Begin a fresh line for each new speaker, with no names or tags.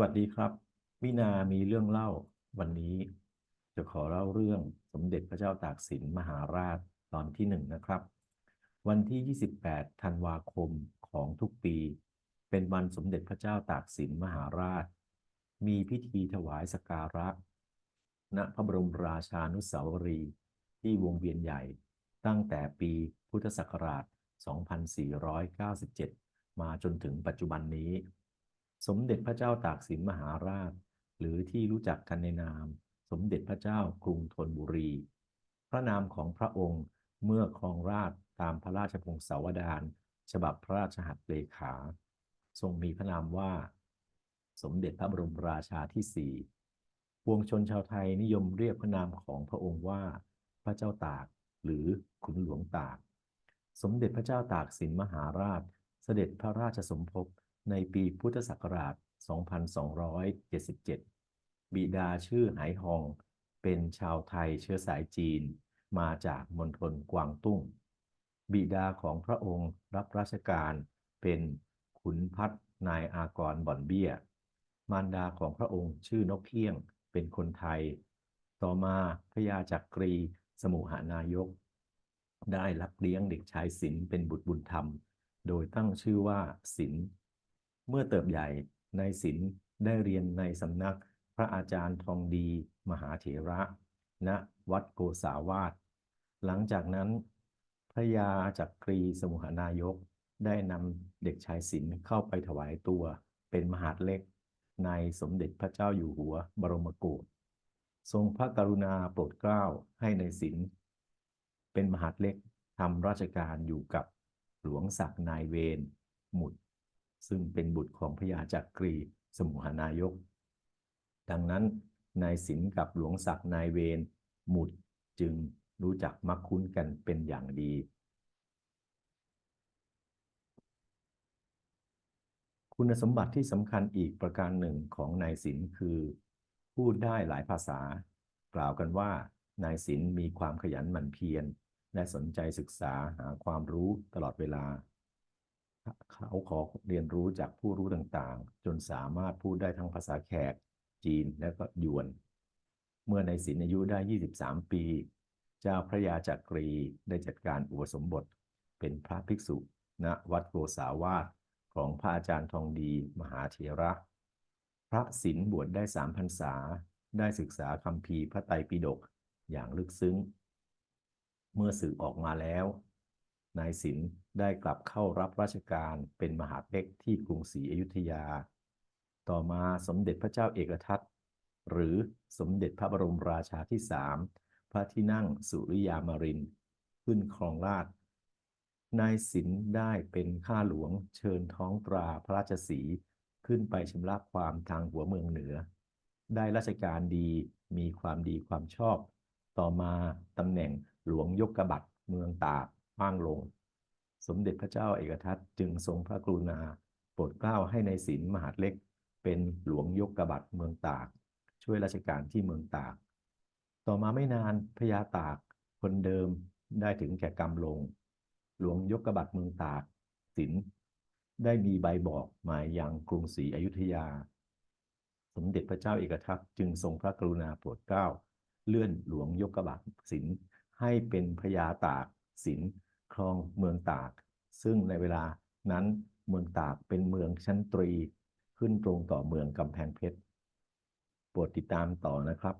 วัสดีครับ วินามีเรื่องเล่าวันนี้ จะขอเล่าเรื่องสมเด็จพระเจ้าตากสินมหาราชตอนที่หนึ่งนะครับ วันที่ 28 ธันวาคมของทุกปี เป็นวันสมเด็จพระเจ้าตากสินมหาราช มีพิธีถวายสการะณพระบรมราชานุสาวรีย์ที่วงเวียนใหญ่ตั้งแต่ปีพุทธศักราช 2497 มาจนถึงปัจจุบันนี้ สมเด็จพระเจ้าตากสินมหาราช หรือที่รู้จักกันในนาม สมเด็จพระเจ้ากรุงธนบุรี พระนามของพระองค์เมื่อครองราชตามพระราชพงศาวดารฉบับพระราชหัตถ์เลขา ทรงมีพระนามว่า สมเด็จพระบรมราชาที่สี่ปวงชนชาวไทยนิยมเรียกพระนามของพระองค์ว่า พระเจ้าตากหรือขุนหลวงตาก สมเด็จพระเจ้าตากสินมหาราช เสด็จพระราชสมภพ ในปีพุทธศักราช 2277 บิดาชื่อไหหอง เป็นชาวไทยเชื้อสายจีน มาจากมณฑลกวางตุ้ง บิดาของพระองค์รับราชการเป็นขุนพัฒนายอากรบ่อนเบี้ย มารดาของพระองค์ชื่อนกเอี้ยงเป็นคนไทย ต่อมาพระยาจักรีสมุหานายก ได้รับเลี้ยงเด็กชายศิลเป็นบุตรบุญธรรม โดยตั้งชื่อว่าศิล เมื่อเติบใหญ่นายศิลป์ได้เรียนในสำนักพระอาจารย์ทองดีมหาเถระณวัดโกษาวาสหลังจากนั้น พระยาจักรีสมุหนายกได้นำเด็กชายศิลป์เข้าไปถวายตัวเป็นมหาดเล็ก ในสมเด็จพระเจ้าอยู่หัวบรมโกศทรงพระกรุณาโปรดเกล้าให้ในศิลป์เป็นมหาดเล็กทำราชการอยู่กับหลวงศักดิ์นายเวรหมุด ซึ่งเป็นบุตรของพระยาจักรีสมุหานายก ดังนั้นนายศิลกับหลวงศักดิ์นายเวรหมุดจึงรู้จักมักคุ้นกันเป็นอย่างดี คุณสมบัติที่สำคัญอีกประการหนึ่งของนายศิลคือ พูดได้หลายภาษา กล่าวกันว่านายศิลมีความขยันหมั่นเพียรและสนใจศึกษาหาความรู้ตลอดเวลา เขาขอเรียนรู้จากผู้รู้ต่างๆ จนสามารถพูดได้ทั้งภาษาแขก จีนและก็ยวน เมื่อในศิลอายุได้ 23 ปี เจ้าพระยาจักรีได้จัดการอุปสมบท เป็นพระภิกษุณวัดโกษาวาสของพระอาจารย์ทองดีมหาเถระ พระศิลบวชได้สามพรรษา ได้ศึกษาคำพีพระไตรปิฎกอย่างลึกซึ้ง เมื่อสื่อออกมาแล้ว นายศิลป์ได้กลับเข้ารับราชการเป็นมหาเล็กที่กรุงศรีอยุธยา ต่อมาสมเด็จพระเจ้าเอกทัตหรือสมเด็จพระบรมราชาที่สามพระที่นั่งสุริยามาริน ขึ้นครองราชนายศิลป์ได้เป็นข้าหลวงเชิญท้องตราพระราชสีขึ้นไปชำระความทางหัวเมืองเหนือ ได้ราชการดีมีความดีความชอบ ต่อมาตำแหน่งหลวงยกกระบัดเมืองตาก ว่างลง สมเด็จพระเจ้าเอกทัตจึงทรงพระกรุณาโปรดเกล้าให้ในศิลมหาดเล็ก เป็นหลวงยกกระบัดเมืองตาก ช่วยราชการที่เมืองตาก ต่อมาไม่นานพญาตากคนเดิมได้ถึงแก่กรรมลง หลวงยกกระบัดเมืองตากศิลได้มีใบบอกมาอย่างกรุงศรีอยุธยา สมเด็จพระเจ้าเอกทัตจึงทรงพระกรุณาโปรดเกล้า เลื่อนหลวงยกกระบัดศิลให้เป็นพญาตากศิล ครองเมืองตาก ซึ่งในเวลานั้นเมืองตากเป็นเมืองชั้นตรี ขึ้นตรงต่อเมืองกำแพงเพชร โปรดติดตามต่อนะครับ